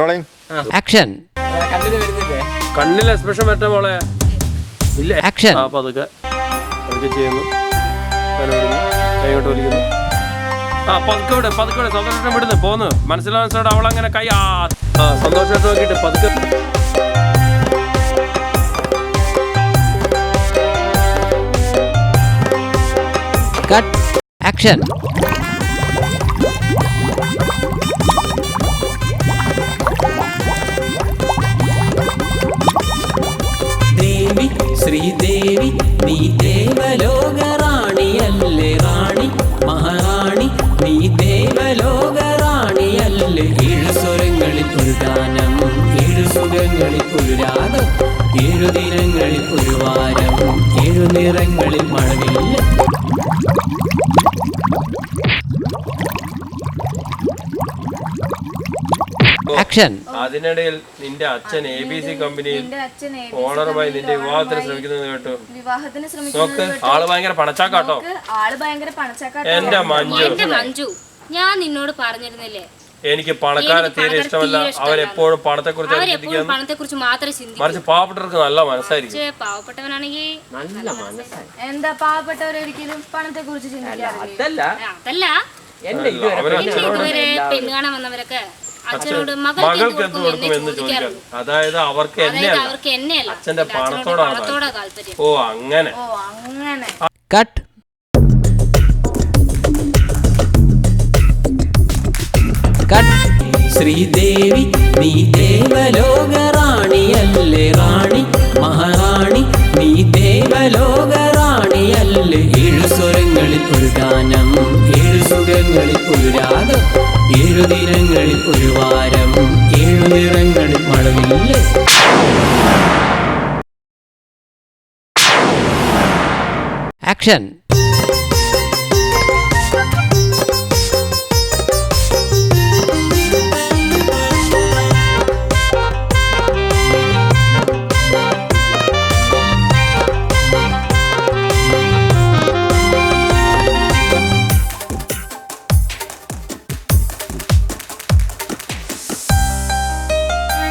Rolling action കണ്ണിൽ expression മറ്റേ മോളെ. ഇല്ല? ആക്ഷൻ ആ പതുക്കെ പതുക്കെ ചെയ്യുന്നു. കൈകൊണ്ട് വലിക്കുന്നു. ആ പതുക്കെ വിട് പതുക്കെ വിട് സന്തോഷം വിടുന്നു പോന്ന്. മനസ്സിലാവുന്ന അവൾ അങ്ങനെ കൈ ആ ആ സന്തോഷമായിട്ട് നോക്കിയിട്ട് പതുക്കെ. കട്ട് ആക്ഷൻ ശ്രീദേവി നീ ദേവലോക റാണിയല്ലേ റാണി മഹാറാണി നീ ദേവലോക റാണിയല്ലേ ഏഴു സ്വരങ്ങളിൽ ഒരു ഗാനം ഏഴു സുഖങ്ങളിൽ ഒരു രാഗം ഏഴു ദിനങ്ങളിൽ ഒരു വാരം ഏഴു നിറങ്ങളിൽ മഴവില്ല. ആക്ഷൻ അതിനിടയിൽ നിന്റെ അച്ഛൻ എ ബി സി കമ്പനിയിൽ ഓണറുമായി നിന്റെ വിവാഹത്തിന് ശ്രമിക്കുന്നത് കേട്ടു. വിവാഹത്തിന് നോക്ക് ആൾ ഭയങ്കര പണച്ചാക്കാട്ടോ. ആൾ ഭയങ്കര പണച്ചക്കാട്ട. എന്റെ മഞ്ജു. മഞ്ജു ഞാൻ നിന്നോട് പറഞ്ഞിരുന്നില്ലേ? എനിക്ക് പണക്കാരെ തീരെ ഇഷ്ടമല്ല. അവരെപ്പോഴും പണത്തെ കുറിച്ച് പണത്തെ കുറിച്ച് മാത്രമേ ചിന്തിക്കൂ. മറിച്ച് പാവപ്പെട്ടവർക്ക് നല്ല മനസ്സായിരിക്കും. പാവപ്പെട്ടവനാണെങ്കിൽ എന്താ പാവപ്പെട്ടവർ ഒരിക്കലും പണത്തെ കുറിച്ച് ചിന്തിക്കാറില്ല? അതല്ല. അതല്ല. പെണ്ണ് കാണാൻ വന്നവരൊക്കെ മകൾക്ക് മകൾക്ക് എന്ത് കൊടുക്കും എന്ന് ചോദിക്കാറ് ചോദിക്കാം അതായത് അവർക്ക് എന്നെ അച്ഛന്റെ പണത്തോടാണ് ഓ അങ്ങനെ. ഓ അങ്ങനെ. കട്ട്. കട്ട്. ശ്രീദേവി നീ ദേവലോക റാണിയല്ലേ റാണി? മഹാറാണി നീ ദേവലോക റാണിയല്ലേ ഏഴു സ്വരങ്ങളിൽ ഒരു ഗാനം ഏഴു സുഖങ്ങളിൽ ഒരു രാഗം ഏഴു ദിനങ്ങളിൽ ഒരു വാരം ഏഴു നിറങ്ങളിൽ മഴവില്ലേ ആക്ഷൻ.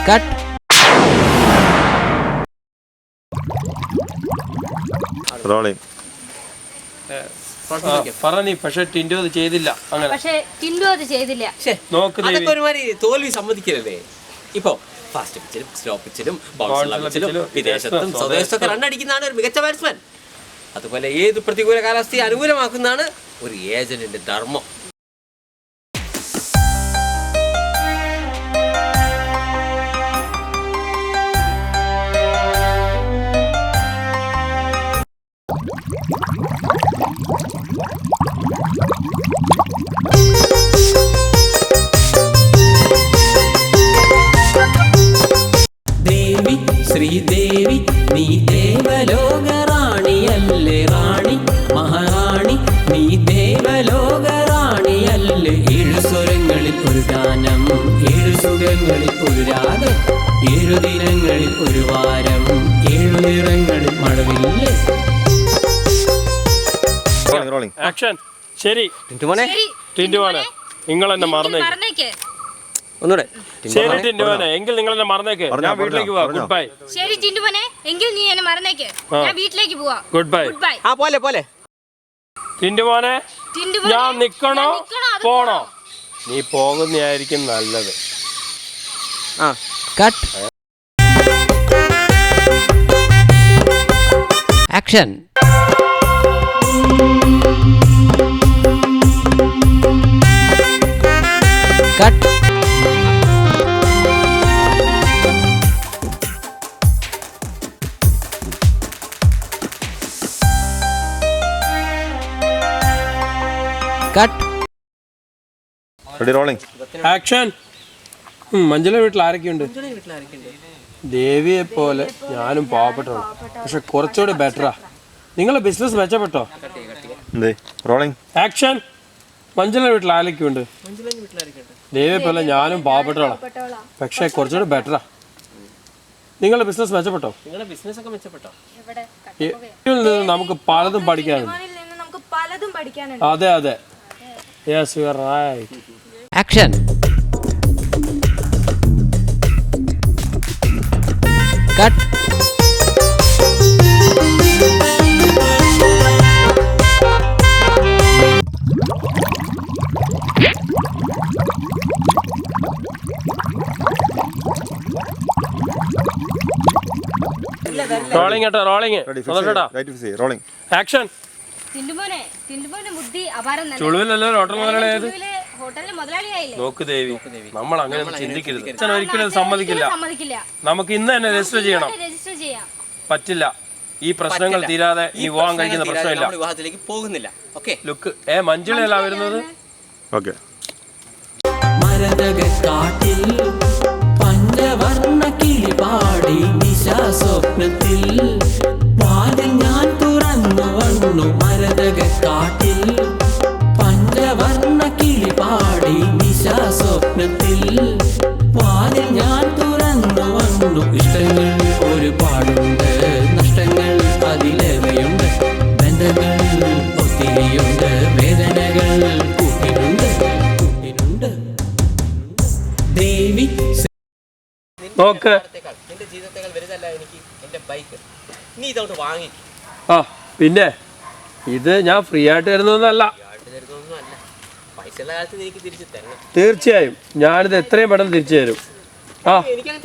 കട്ട് റോളിംഗ് പക്ഷെ ടിൻഡു അത് ചെയ്തില്ല. അങ്ങനെ. പക്ഷേ ടിൻഡു അത് ചെയ്തില്ല. നോക്ക് ദേവി. അതൊക്കെ ഒരുമാതിരി തോൽവി സമ്മതിക്കരുതേ. ഇപ്പൊ ഫാസ്റ്റ് പിച്ചിലും സ്ലോ പിച്ചിലും ബൗൺസുള്ള പിച്ചിലും പിച്ചിലും, വിദേശത്തും വിദേശത്തും, സ്വദേശത്തൊക്കെ റണ്ണടിക്കുന്നതാണ് ഒരു മികച്ച ബാറ്റ്സ്മാൻ അതുപോലെ ഏത് പ്രതികൂല കാലാവസ്ഥയെ അനുകൂലമാക്കുന്നതാണ് ഒരു ഏജന്റിന്റെ ധർമ്മം. ആക്ഷൻ ശരി. ടിന്റുമോനെ നിങ്ങൾ എന്നെ മറന്നേക്ക്. പറഞ്ഞേക്ക് ഒന്നുകൂടെ. ശരി എങ്കിൽ നിങ്ങൾ എന്നെ മറന്നേക്ക് ഞാൻ വീട്ടിലേക്ക് പോവാ. ഗുഡ് ബൈ ശരി എങ്കിൽ നീ എന്നെ മറന്നേക്ക്. ഞാൻ വീട്ടിലേക്ക് പോവാ. ഗുഡ് ബൈ ഗുഡ് ബൈ ആ പോലെ പോലെ. ടിൻഡു ഞാൻ നിക്കണോ? പോണോ? നീ പോകുന്നതായിരിക്കും നല്ലത്. ആ cut action cut cut ready rolling action Manjula വീട്ടിൽ ആരൊക്കെയുണ്ട്? ദേവിയെ പോലെ ഞാനും പാവപ്പെട്ടതാണ് പക്ഷെ കുറച്ചുകൂടി ബെറ്ററാ നിങ്ങളെ ബിസിനസ് മെച്ചപ്പെട്ടോ? റോളിംഗ് ആക്ഷൻ മഞ്ജുല വീട്ടിൽ ആരൊക്കെയുണ്ട് ദേവിയെ പോലെ ഞാനും പാവപ്പെട്ടതാണ് പക്ഷെ കുറച്ചുകൂടി ബെറ്ററാ നിങ്ങളുടെ ബിസിനസ് മെച്ചപ്പെട്ടോ? ഇതിൽ നിന്ന് നമുക്ക് പലതും പഠിക്കാനുണ്ട്. അതെ അതെ. Yes you are right action cut rolling കേട്ടോ. റോളിംഗ് റോളിംഗ് ആക്ഷൻ ചുളുവിലല്ലോ മുതലാളിയായത് ഹോട്ടലിലെ മുതലാളിയായില്ലേ നോക്ക് ദേവി. നമ്മൾ അങ്ങനെ ചിന്തിക്കരുത്. അച്ഛൻ ഒരിക്കലും അത് സമ്മതിക്കില്ല. സമ്മതിക്കില്ല. നമുക്ക് ഇന്ന് തന്നെ രജിസ്റ്റർ ചെയ്യണം. രജിസ്റ്റർ ചെയ്യാം. പറ്റില്ല. ഈ പ്രശ്നങ്ങൾ തീരാതെ ഈ വിവാഹം കഴിക്കുന്ന പ്രശ്നമില്ല. നമ്മൾ വിവാഹത്തിലേക്ക് പോകുന്നില്ല. ഓക്കെ. ലുക്ക് ഏ മഞ്ജുളയല്ല വരുന്നത്? ഓക്കെ. പഞ്ചവർണ വാതിൽ ഞാൻ തുറന്നു വന്നു മരതക പഞ്ചവർണ കിളി പാടി നിശാസ്വപ്നത്തിൽ വാതിൽ ഞാൻ തുറന്നു വന്നു. ഇഷ്ടങ്ങൾ ഒരുപാടുണ്ട് നഷ്ടങ്ങൾ അതിലേറെയുണ്ട്. ബന്ധങ്ങൾ ഒത്തിരിയുണ്ട് വേദനകൾ കൂട്ടിനുണ്ട് കൂട്ടിനുണ്ട്. ദേവി നോക്ക്. നിന്റെ ജീവിതത്തെക്കാൾ വലുതല്ല എനിക്ക് എന്റെ ബൈക്ക് നീ ഇതോട്ട് വാങ്ങി. ആ പിന്നെ ഇത് ഞാൻ ഫ്രീ ആയിട്ട് തരുന്നതൊന്നല്ല ആയിട്ട് തരുന്നൊന്നും അല്ല പൈസ ഉള്ള കാലത്ത് നീ എനിക്ക് തിരിച്ചു തരണം തീർച്ചയായും. ഞാനിത് എത്രയും പെട്ടെന്ന് തിരിച്ചു തരും. ആ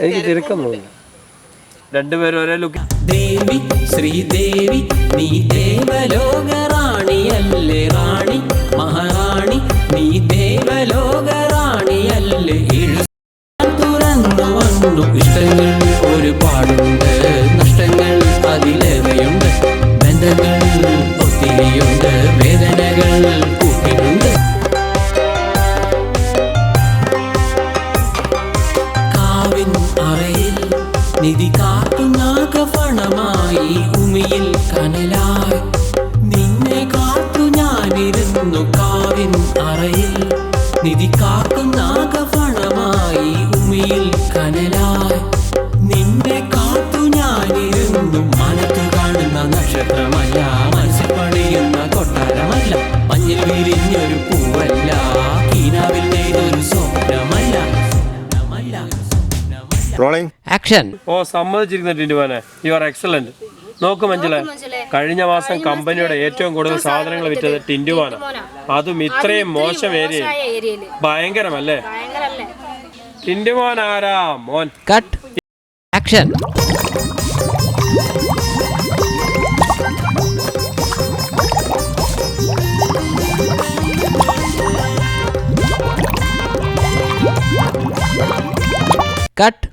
എനിക്ക് തിരക്കം തോന്നുന്നു രണ്ടുപേരും ഒരേ ലുക്ക് ദേവി ശ്രീദേവി നീ ദേവലോക റാണിയല്ലേ റാണി? മഹാറാണി നീ ദേവലോക റാണിയല്ലേ തുറന്നു വന്നു. ഇഷ്ടങ്ങൾ ഒരുപാടുണ്ട്. നഷ്ടങ്ങൾ ആക്ഷൻ ഓ സമ്മതിച്ചിരിക്കുന്നു ടിന്റുമാനെ യു ആർ എക്സലന്റ് നോക്ക് മഞ്ജുളെ. കഴിഞ്ഞ മാസം കമ്പനിയുടെ ഏറ്റവും കൂടുതൽ സാധനങ്ങൾ വിറ്റത് ടിന്റുമാന അതും ഇത്രയും മോശം ഏരിയ ഭയങ്കരമല്ലേ? ഭയങ്കരല്ലേ ടിന്റുമോൻ ആരാ? മോൻ. കട്ട് ആക്ഷൻ കട്ട്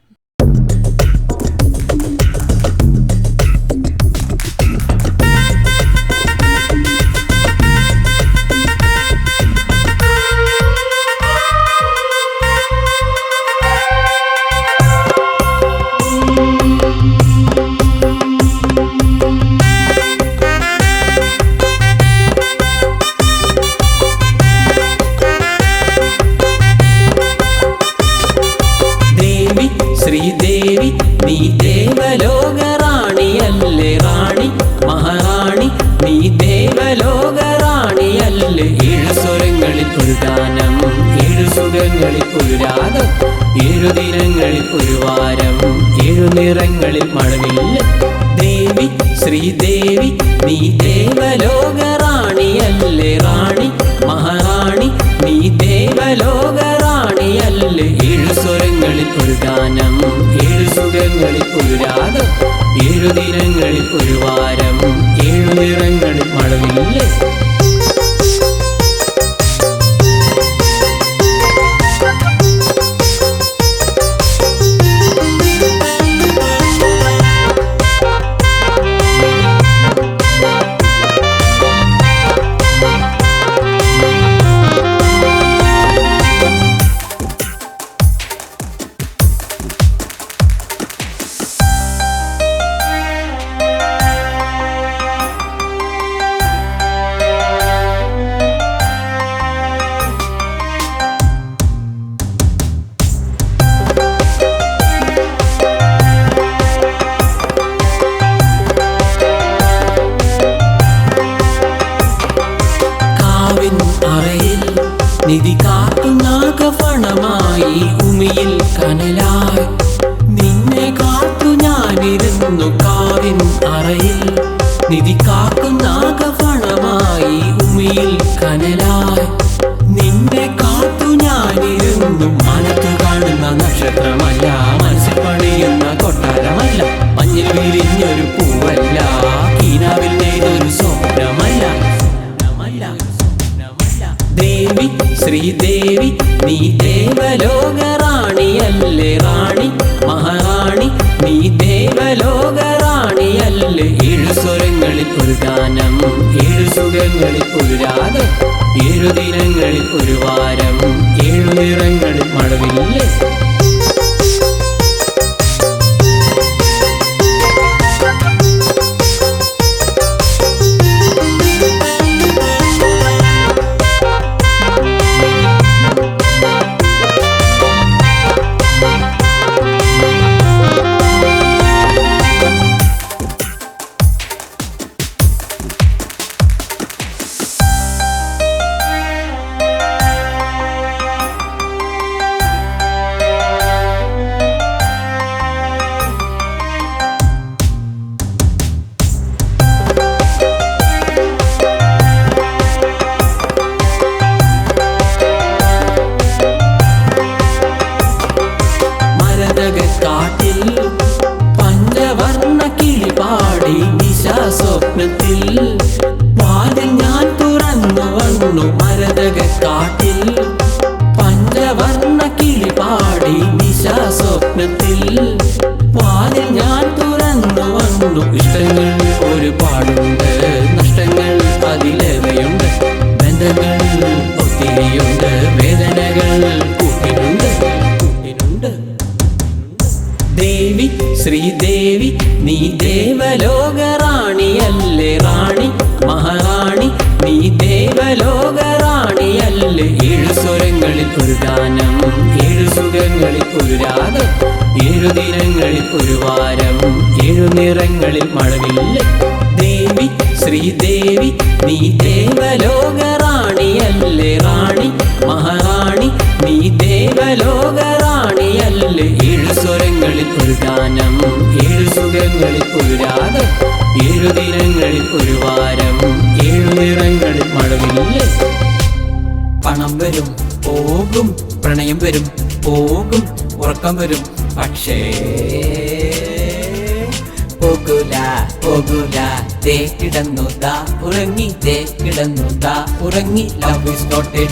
ഒരു വാരം ഏഴു നിറങ്ങളിൽ മഴവില്ല ദേവി ശ്രീദേവി നീ ദേവലോക റാണിയല്ലേ റാണി? മഹാറാണി നീ ദേവലോക റാണിയല്ലേ ഏഴു സ്വരങ്ങളിൽ ഒരു ഗാനം ഏഴു സുഖങ്ങളിൽ ഒരു രാഗം ഏഴു ദിനങ്ങളിൽ ഒരു വാരം ഏഴു നിറങ്ങളിൽ മഴവില്ലേ നിധി കാക്കും നാഗഫണമായി ഭൂമിയിൽ കനലായി. നിന്നെ കാത്തു ഞാനിരുന്നു. മനത്ത് കാണുന്ന നക്ഷത്രമല്ല മനസ്സിൽ പണിയുന്ന കൊട്ടാരമല്ല മഞ്ഞിൽ വിരിഞ്ഞൊരു പൂവല്ല കീനാവിൽ നെയ്തൊരു സ്വപ്നമല്ല ദേവി ശ്രീദേവി നീ ദേവലോക റാണിയല്ലേ റാണി? മഹാറാണി നീ ദേവലോക റാണിയല്ലേ ഒരു ഗാനം ഏഴു സുഖങ്ങളിൽ ഒരു രാഗം ഏഴു ദിനങ്ങളിൽ ഒരു വാരം ഏഴു നിറങ്ങളിൽ മഴവില്ലേ വന്നു ഇഷ്ടങ്ങൾ ഒരുപാടുണ്ട്. നഷ്ടങ്ങൾ അതിലേറെയുണ്ട്. ബന്ധങ്ങൾ ഒത്തിരിയുണ്ട്. വേദനകൾ കൂട്ടിനുണ്ട്. കൂട്ടിനുണ്ട്. ദേവി ശ്രീദേവി നീ ദേവലോക റാണിയല്ലേ റാണി? മഹാറാണി നീ ദേവലോക റാണിയല്ലേ ഏഴു സ്വരങ്ങളിൽ ഒരു ഗാനം ഏഴു സുഖങ്ങളിൽ ഒരു രാഗം ഏഴു ദിനങ്ങളിൽ ഒരു വാരം ഏഴു നിറങ്ങളിൽ മഴവില്ല. ദേവി ശ്രീദേവി നീ ദേവലോക റാണിയല്ലേ റാണി മഹാറാണി നീ ദേവലോക റാണിയല്ലേ ഏഴു സ്വരങ്ങളിൽ ഒരു ഗാനം ഏഴു സുഖങ്ങളിൽ ഒരു രാഗം ഏഴു ദിനങ്ങളിൽ ഒരു വാരം ഏഴു നിറങ്ങളിൽ മഴവില്ലേ. പണം വരും പോകും പ്രണയം വരും പോകും ഉറക്കം വരും. പക്ഷേ പോകൂല പോകൂല തേ കിടന്നു ഉറങ്ങി തേ കിടന്നു ഉറങ്ങി. Love is not